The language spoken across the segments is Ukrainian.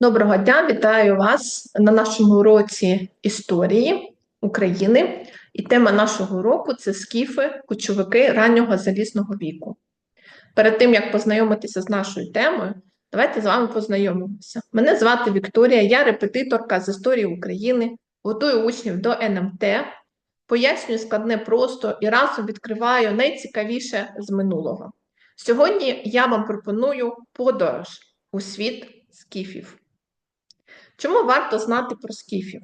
Доброго дня, вітаю вас на нашому уроці історії України. І тема нашого уроку це скіфи, кочовики раннього залізного віку. Перед тим, як познайомитися з нашою темою, давайте з вами познайомимося. Мене звати Вікторія, я репетиторка з історії України, готую учнів до НМТ, пояснюю складне просто і разом відкриваю найцікавіше з минулого. Сьогодні я вам пропоную подорож у світ скіфів. Чому варто знати про скіфів?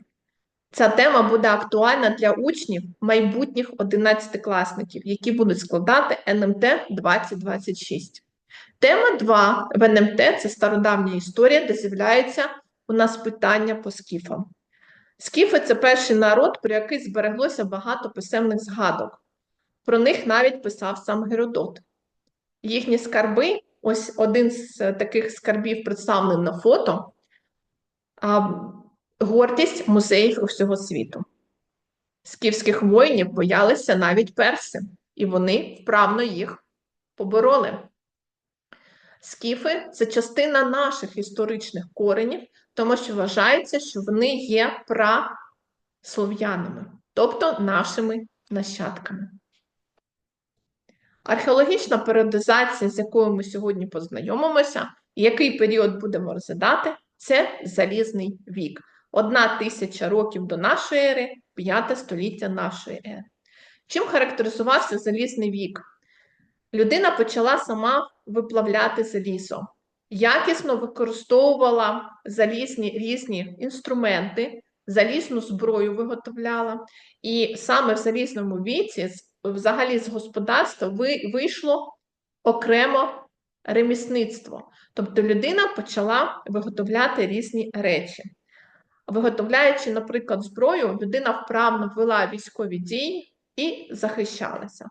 Ця тема буде актуальна для учнів майбутніх 11-класників, які будуть складати НМТ 2026. Тема 2 в НМТ це стародавня історія, де з'являється у нас питання по скіфам. Скіфи це перший народ, про який збереглося багато писемних згадок. Про них навіть писав сам Геродот. Їхні скарби, ось один з таких скарбів представлений на фото гордість музеїв усього світу. Скіфських воїнів боялися навіть перси, і вони вправно їх побороли. Скіфи це частина наших історичних коренів, тому що вважається, що вони є праслов'янами, тобто нашими нащадками. Археологічна періодизація, з якою ми сьогодні познайомимося, який період будемо розглядати, це залізний вік. Одна тисяча років до нашої ери, п'яте століття нашої ери. Чим характеризувався залізний вік? Людина почала сама виплавляти залізо, якісно використовувала залізні різні інструменти, залізну зброю виготовляла, і саме в залізному віці, взагалі з господарства, вийшло окремо ремісництво. Тобто людина почала виготовляти різні речі. Виготовляючи, наприклад, зброю, людина вправно вела військові дії і захищалася.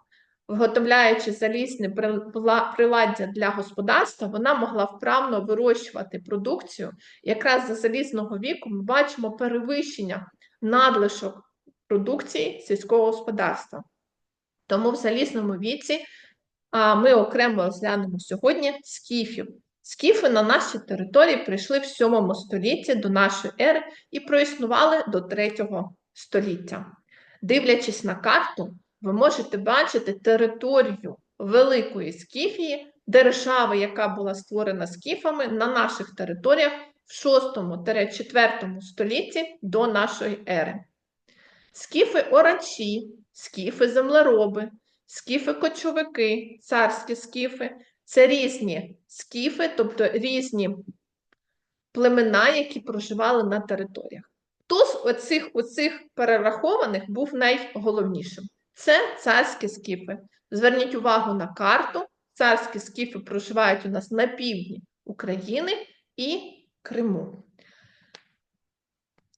Виготовляючи залізне приладдя для господарства, вона могла вправно вирощувати продукцію. Якраз за залізного віку ми бачимо перевищення надлишок продукції сільського господарства. Тому в залізному віці ми окремо розглянемо сьогодні скіфів. Скіфи на наші території прийшли в 7 столітті до нашої ери і проіснували до 3 століття. Дивлячись на карту, ви можете бачити територію Великої Скіфії, держави, яка була створена скіфами на наших територіях в 6-4 столітті до нашої ери. Скіфи оранчі, скіфи землероби, скіфи-кочовики, царські скіфи це різні скіфи, тобто різні племена, які проживали на територіях. Хто з оцих, оцих перерахованих був найголовнішим? Це царські скіфи. Зверніть увагу на карту. Царські скіфи проживають у нас на півдні України і Криму.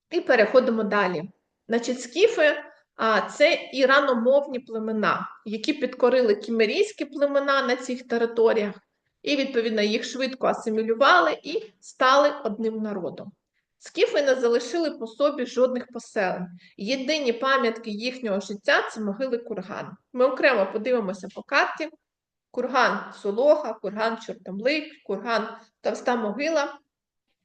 І переходимо далі. Значить, скіфи це іраномовні племена, які підкорили кімерійські племена на цих територіях, і, відповідно, їх швидко асимілювали і стали одним народом. Скіфи не залишили по собі жодних поселень. Єдині пам'ятки їхнього життя це могили курган. Ми окремо подивимося по карті: курган Солоха, курган Чортомлик, курган Товста Могила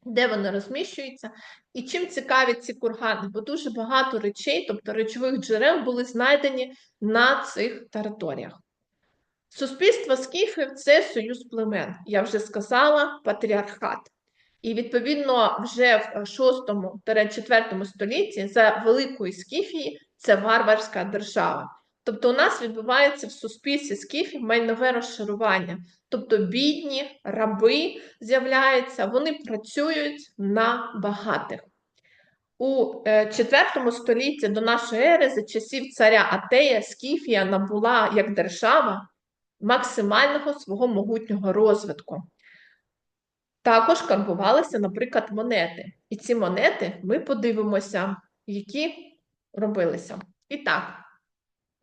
де вони розміщуються, і чим цікаві ці кургани, бо дуже багато речей, тобто речових джерел, були знайдені на цих територіях. Суспільство скіфів це союз племен, я вже сказала, патріархат. І, відповідно, вже в 6-4 столітті за Великої Скіфії це варварська держава. Тобто, у нас відбувається в суспільстві скіфів майнове розшарування. Тобто бідні раби з'являються, вони працюють на багатих. У IV е, столітті до нашої ери за часів царя Атея Скіфія набула як держава максимального свого могутнього розвитку. Також карбувалися, наприклад, монети. І ці монети ми подивимося, які робилися. І так.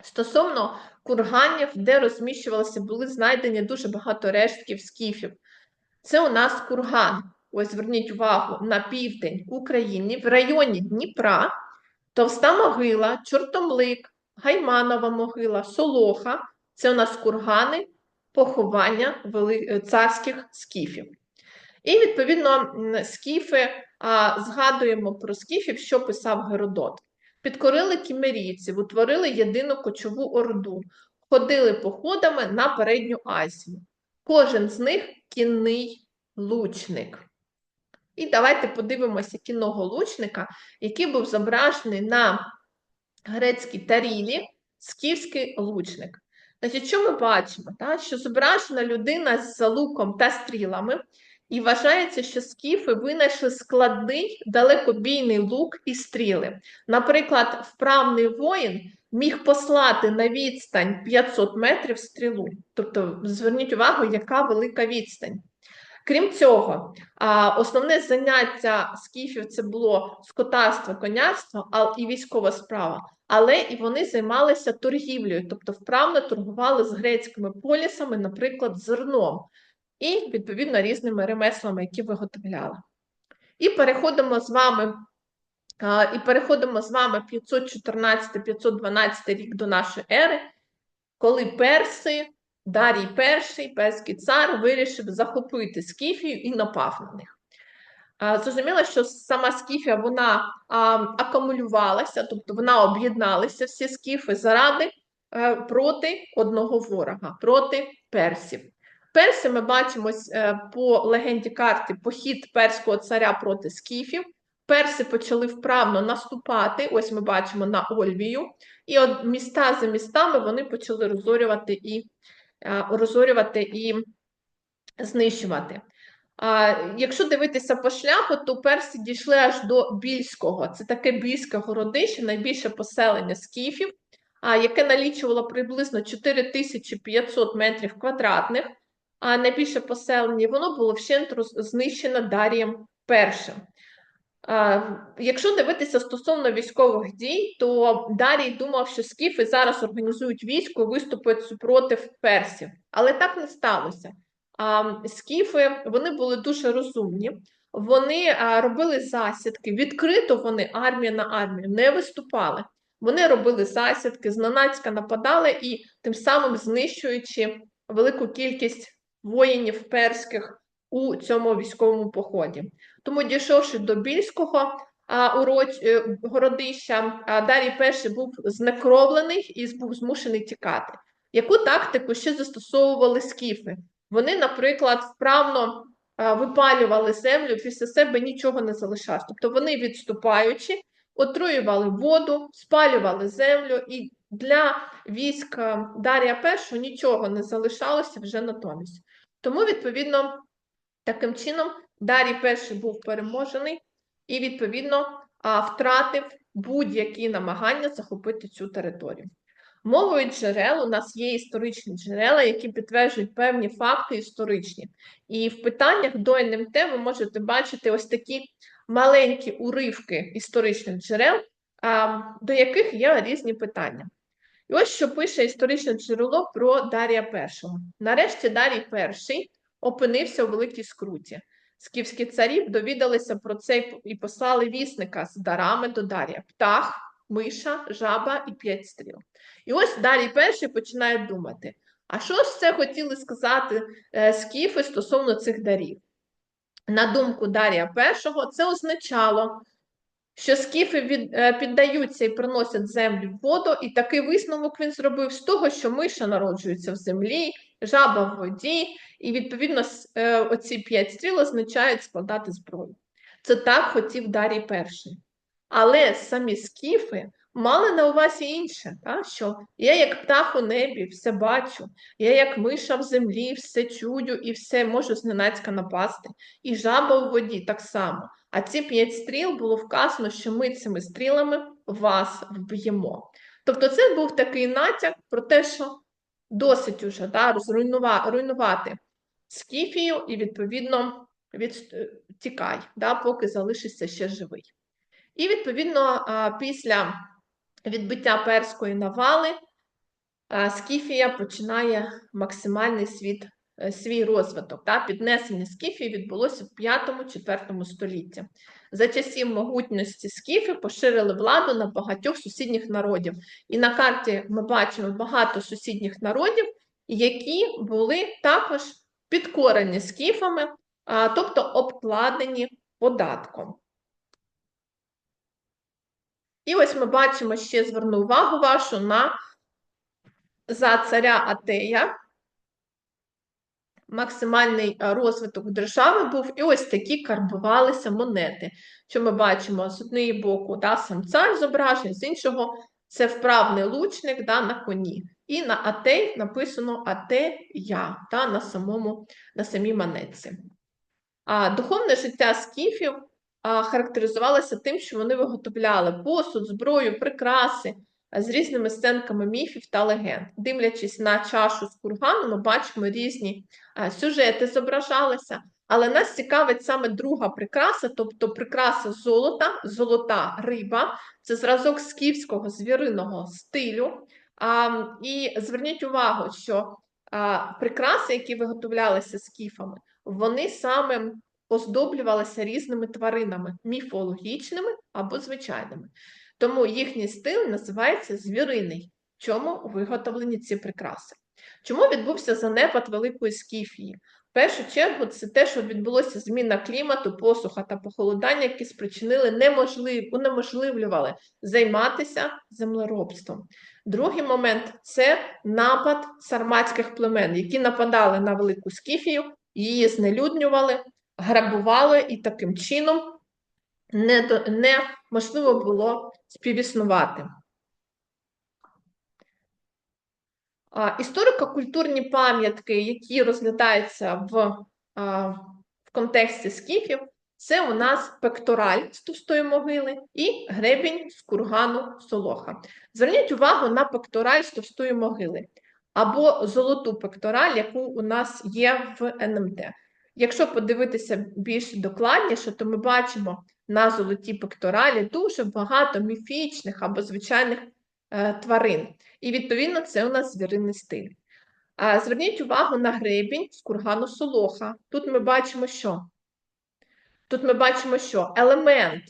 Стосовно курганів, де розміщувалися, були знайдені дуже багато рештків скіфів. Це у нас курган. Ось зверніть увагу на південь України, в районі Дніпра, Товста могила, Чортомлик, Гайманова могила, Солоха це у нас кургани поховання царських скіфів. І, відповідно, скіфи, а, згадуємо про скіфів, що писав Геродот. Підкорили кімерійців, утворили єдину кочову орду, ходили походами на передню Азію. Кожен з них кінний лучник. І давайте подивимося кінного лучника, який був зображений на грецькій тарілі, скіфський лучник. Значить, що ми бачимо? Та? Що зображена людина з луком та стрілами, і вважається, що скіфи винайшли складний далекобійний лук і стріли. Наприклад, вправний воїн міг послати на відстань 500 метрів стрілу. Тобто, зверніть увагу, яка велика відстань. Крім цього, основне заняття скіфів це було скотарство, конярство і військова справа, але і вони займалися торгівлею, тобто вправно торгували з грецькими полісами, наприклад, зерном, і відповідно різними ремеслами, які виготовляли. І переходимо з вами. І переходимо з вами 514-512 рік до нашої ери, коли перси Дарій І, перський цар, вирішив захопити Скіфію і напав на них. Зрозуміло, що сама Скіфія вона акумулювалася, тобто вона об'єдналася всі скіфи заради е, проти одного ворога, проти персів. Перси ми бачимо е, по легенді карти похід перського царя проти скіфів. Перси почали вправно наступати. Ось ми бачимо на Ольвію, і от міста за містами вони почали розорювати і Е, розорювати і знищувати. А, Якщо дивитися по шляху, то перси дійшли аж до Більського. Це таке більське городище, найбільше поселення скіфів, а, яке налічувало приблизно 4500 метрів квадратних, а найбільше поселення воно було вщент знищено Дарієм Першим. Якщо дивитися стосовно військових дій, то Дарій думав, що скіфи зараз організують військо і виступять супротив персів, але так не сталося. Скіфи вони були дуже розумні, вони робили засідки, відкрито вони армія на армію не виступали. Вони робили засідки, зненацька нападали і тим самим знищуючи велику кількість воїнів перських у цьому військовому поході. Тому, дійшовши до більського уроч, е, городища, Дарій перший був знекровлений і був змушений тікати. Яку тактику ще застосовували скіфи? Вони, наприклад, вправно випалювали землю, після себе нічого не залишалось. Тобто вони, відступаючи, отруювали воду, спалювали землю, і для військ Дарія першого нічого не залишалося вже натомість. Тому, відповідно, таким чином. Дарій перший був переможений і, відповідно, втратив будь-які намагання захопити цю територію. Мовою джерел у нас є історичні джерела, які підтверджують певні факти історичні. І в питаннях до НМТ ви можете бачити ось такі маленькі уривки історичних джерел, до яких є різні питання. І ось що пише історичне джерело про Дарія І. Нарешті Дарій І опинився у великій скруті. Скіфські царі довідалися про це і послали вісника з дарами до Дарія. Птах, миша, жаба і п'ять стріл. І ось Дарій перший починає думати: а що ж це хотіли сказати е, скіфи стосовно цих дарів? На думку Дарія І, це означало, що скіфи від, е, піддаються і приносять землю в воду, і такий висновок він зробив з того, що миша народжується в землі, жаба в воді, і, відповідно, е, оці п'ять стріл означають складати зброю. Це так хотів Дарій перший. Але самі скіфи мали на увазі інше, так? що я, як птах у небі, все бачу, я, як миша в землі, все чую і все можу зненацька напасти. І жаба у воді так само. А ці п'ять стріл було вказано, що ми цими стрілами вас вб'ємо. Тобто, це був такий натяк про те, що досить уже да, руйнувати Скіфію і, відповідно, від... Е, да, поки залишишся ще живий. І, відповідно, після відбиття перської навали Скіфія починає максимальний світ, свій розвиток. Да? Піднесення Скіфії відбулося в 5-4 столітті. За часів могутності скіфи поширили владу на багатьох сусідніх народів. І на карті ми бачимо багато сусідніх народів, які були також підкорені скіфами, тобто обкладені податком. І ось ми бачимо, ще зверну увагу вашу на за царя Атея. Максимальний е, розвиток держави був, і ось такі карбувалися монети. Що ми бачимо з однієї боку, да, сам цар зображений, з іншого це вправний лучник да, на коні. І на Атей написано Атея да, на самому, на самій монетці. А духовне життя скіфів а, характеризувалося тим, що вони виготовляли посуд, зброю, прикраси з різними сценками міфів та легенд. Дивлячись на чашу з кургану, ми бачимо різні сюжети зображалися, але нас цікавить саме друга прикраса, тобто прикраса золота, золота риба, це зразок скіфського звіриного стилю. А, І зверніть увагу, що а, прикраси, які виготовлялися скіфами, вони саме оздоблювалися різними тваринами, міфологічними або звичайними. Тому їхній стиль називається звіриний, чому виготовлені ці прикраси. Чому відбувся занепад Великої Скіфії? В першу чергу, це те, що відбулося зміна клімату, посуха та похолодання, які спричинили неможлив... унеможливлювали займатися землеробством. Другий момент це напад сарматських племен, які нападали на Велику Скіфію, її знелюднювали, грабували, і таким чином неможливо було співіснувати. Історико-культурні пам'ятки, які розглядаються в, в контексті скіфів, це у нас пектораль з товстої могили і гребінь з кургану Солоха. Зверніть увагу на пектораль з товстої могили або золоту пектораль, яку у нас є в НМТ. Якщо подивитися більш докладніше, то ми бачимо на золотій пекторалі дуже багато міфічних або звичайних е, тварин. І, відповідно, це у нас звіриний стиль. Зверніть увагу на гребінь з кургану Солоха. Тут ми бачимо, що? Тут ми бачимо, що елемент,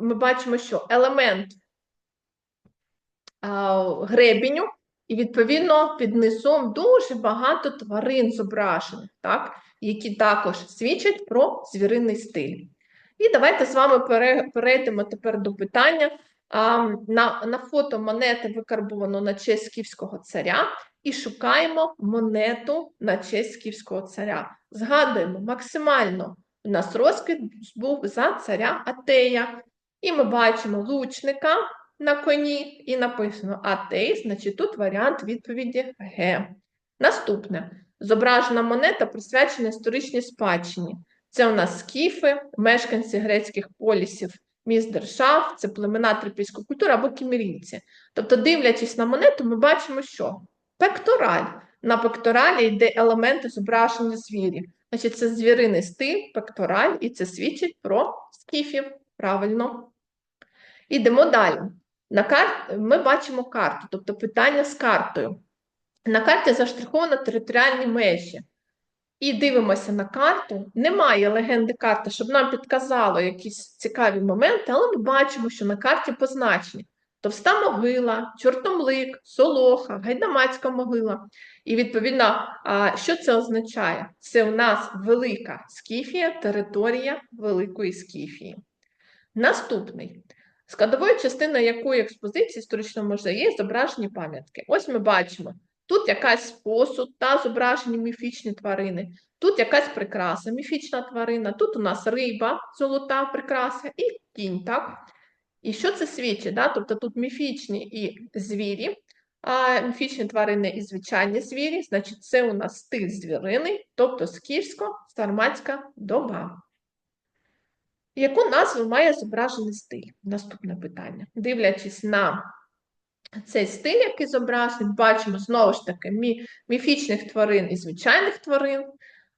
ми бачимо, що елемент а, гребіню, і, відповідно, під низом дуже багато тварин зображених, так? які також свідчать про звіриний стиль. І давайте з вами перейдемо тепер до питання. На на фото монети викарбовано на честь скіфського царя і шукаємо монету на честь скіфського царя. Згадуємо, максимально у нас розкид був за царя Атея. І ми бачимо лучника на коні, і написано Атей, значить тут варіант відповіді Г. Наступне зображена монета присвячена історичній спадщині. Це у нас скіфи, мешканці грецьких полісів, міст держав, це племена трипільської культури або кімерійці. Тобто, дивлячись на монету, ми бачимо, що пектораль. На пекторалі йде елементи зображення звірів. Значить, це звіриний стиль, пектораль, і це свідчить про скіфів. Правильно. Ідемо далі. На карт... Ми бачимо карту, тобто питання з картою. На карті заштриховано територіальні межі. І дивимося на карту. Немає легенди карти, щоб нам підказало якісь цікаві моменти, але ми бачимо, що на карті позначені товста могила, чортомлик, солоха, гайдамацька могила. І, відповідно, що це означає? Це у нас велика скіфія, територія Великої Скіфії. Наступний. Складовою частиною якої експозиції історичного музею є зображені пам'ятки. Ось ми бачимо Тут якась посуд та зображені міфічні тварини, тут якась прикраса, міфічна тварина, тут у нас риба, золота прикраса і кінь. так? І що це свідчить? Да? Тобто тут міфічні і звірі, а міфічні тварини і звичайні звірі, значить, це у нас стиль звірини, тобто скіфсько-сарматська доба. Яку назву має зображений стиль? Наступне питання. Дивлячись на цей стиль, який зображений, бачимо знову ж таки мі, міфічних тварин і звичайних тварин.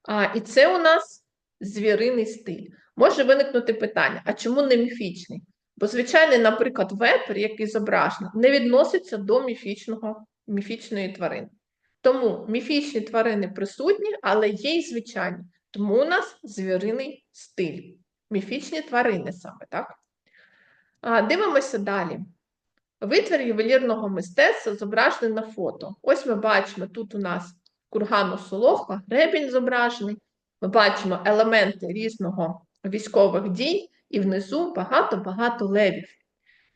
А, І це у нас звіриний стиль. Може виникнути питання: а чому не міфічний? Бо звичайний, наприклад, вепер, який зображений, не відноситься до міфічного, міфічної тварини. Тому міфічні тварини присутні, але є й звичайні. Тому у нас звіриний стиль. Міфічні тварини саме, так? А, Дивимося далі. Витвір ювелірного мистецтва зображений на фото. Ось ми бачимо, тут у нас кургану солоха, гребінь зображений, Ми бачимо елементи різного військових дій, і внизу багато-багато левів.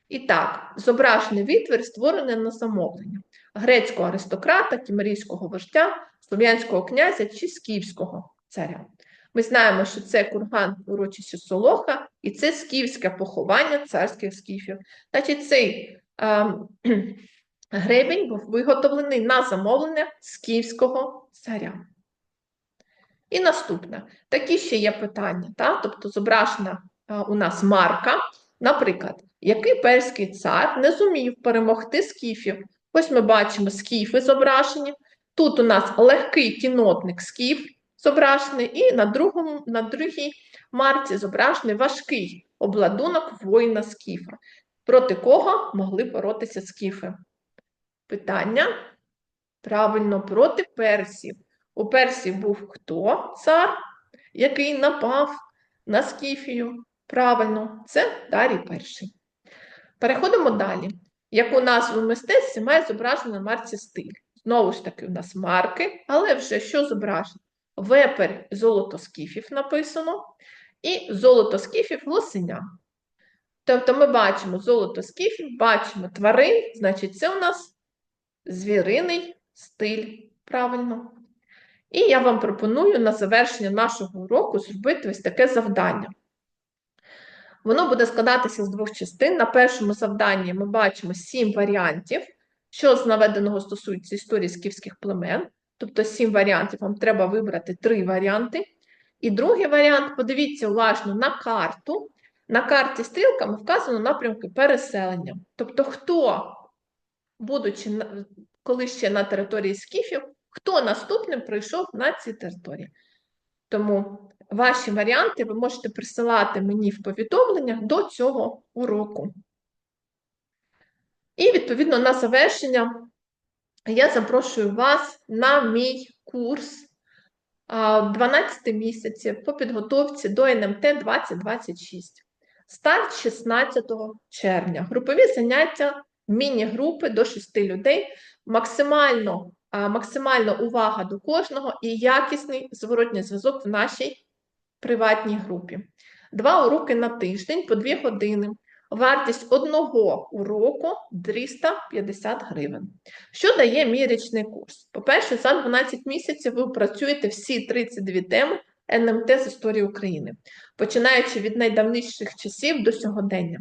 І так, зображений витвір створений на замовлення грецького аристократа, кімерійського вождя, слов'янського князя чи скіфського царя. Ми знаємо, що це курган урочисті Солоха, і це скіфське поховання царських скіфів. Значить, цей е, гребінь був виготовлений на замовлення скіфського царя. І наступне. Такі ще є питання. Та? Тобто зображена е, у нас марка. Наприклад, який перський цар не зумів перемогти скіфів? Ось ми бачимо скіфи зображені. Тут у нас легкий кінотник скіф зображений, і на, другому, на другій марці зображений важкий обладунок воїна скіфа. Проти кого могли боротися скіфи? Питання? Правильно, проти персів. У Персії був хто цар, який напав на Скіфію? Правильно, це Дарій перший. Переходимо далі. Яку назву мистецтві має зображено на марці стиль? Знову ж таки, у нас марки, але вже що зображено? Вепер золото скіфів написано, і золото скіфів лосиня. Тобто ми бачимо золото скіфів, бачимо тварин, значить, це у нас звіриний стиль. Правильно. І я вам пропоную на завершення нашого уроку зробити ось таке завдання. Воно буде складатися з двох частин. На першому завданні ми бачимо сім варіантів, що з наведеного стосується історії скіфських племен. Тобто сім варіантів, вам треба вибрати три варіанти. І другий варіант, подивіться уважно на карту. На карті стрілками вказано напрямки переселення. Тобто, хто, будучи коли ще на території скіфів, хто наступним прийшов на ці території. Тому ваші варіанти ви можете присилати мені в повідомленнях до цього уроку. І, відповідно, на завершення я запрошую вас на мій курс 12 місяців по підготовці до НМТ 2026. Старт 16 червня. Групові заняття, міні-групи до 6 людей. Максимально максимальна увага до кожного і якісний зворотній зв'язок в нашій приватній групі. Два уроки на тиждень по дві години. Вартість одного уроку 350 гривень. Що дає мій річний курс? По-перше, за 12 місяців ви працюєте всі 32 теми НМТ з історії України, починаючи від найдавніших часів до сьогодення.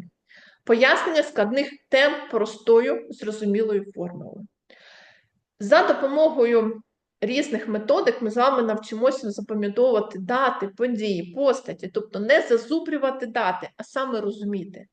Пояснення складних тем простою, зрозумілою формулою. За допомогою різних методик ми з вами навчимося запам'ятовувати дати, події, постаті, тобто не зазубрювати дати, а саме розуміти,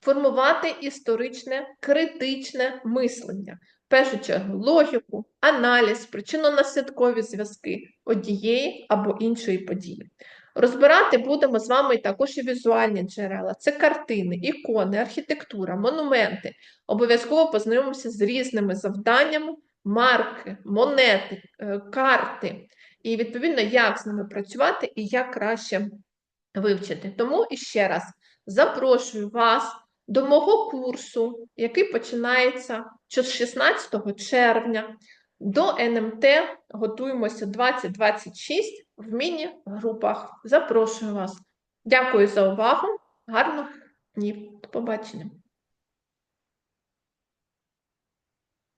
формувати історичне критичне мислення, першу чергу логіку, аналіз, причинно-наслідкові зв'язки однієї або іншої події. Розбирати будемо з вами також і візуальні джерела. Це картини, ікони, архітектура, монументи. Обов'язково познайомимося з різними завданнями марки, монети, е, карти, і, відповідно, як з ними працювати і як краще вивчити. Тому іще раз запрошую вас до мого курсу, який починається з 16 червня. До НМТ готуємося 2026 в міні-групах. Запрошую вас. Дякую за увагу. Гарних днів. До побачення.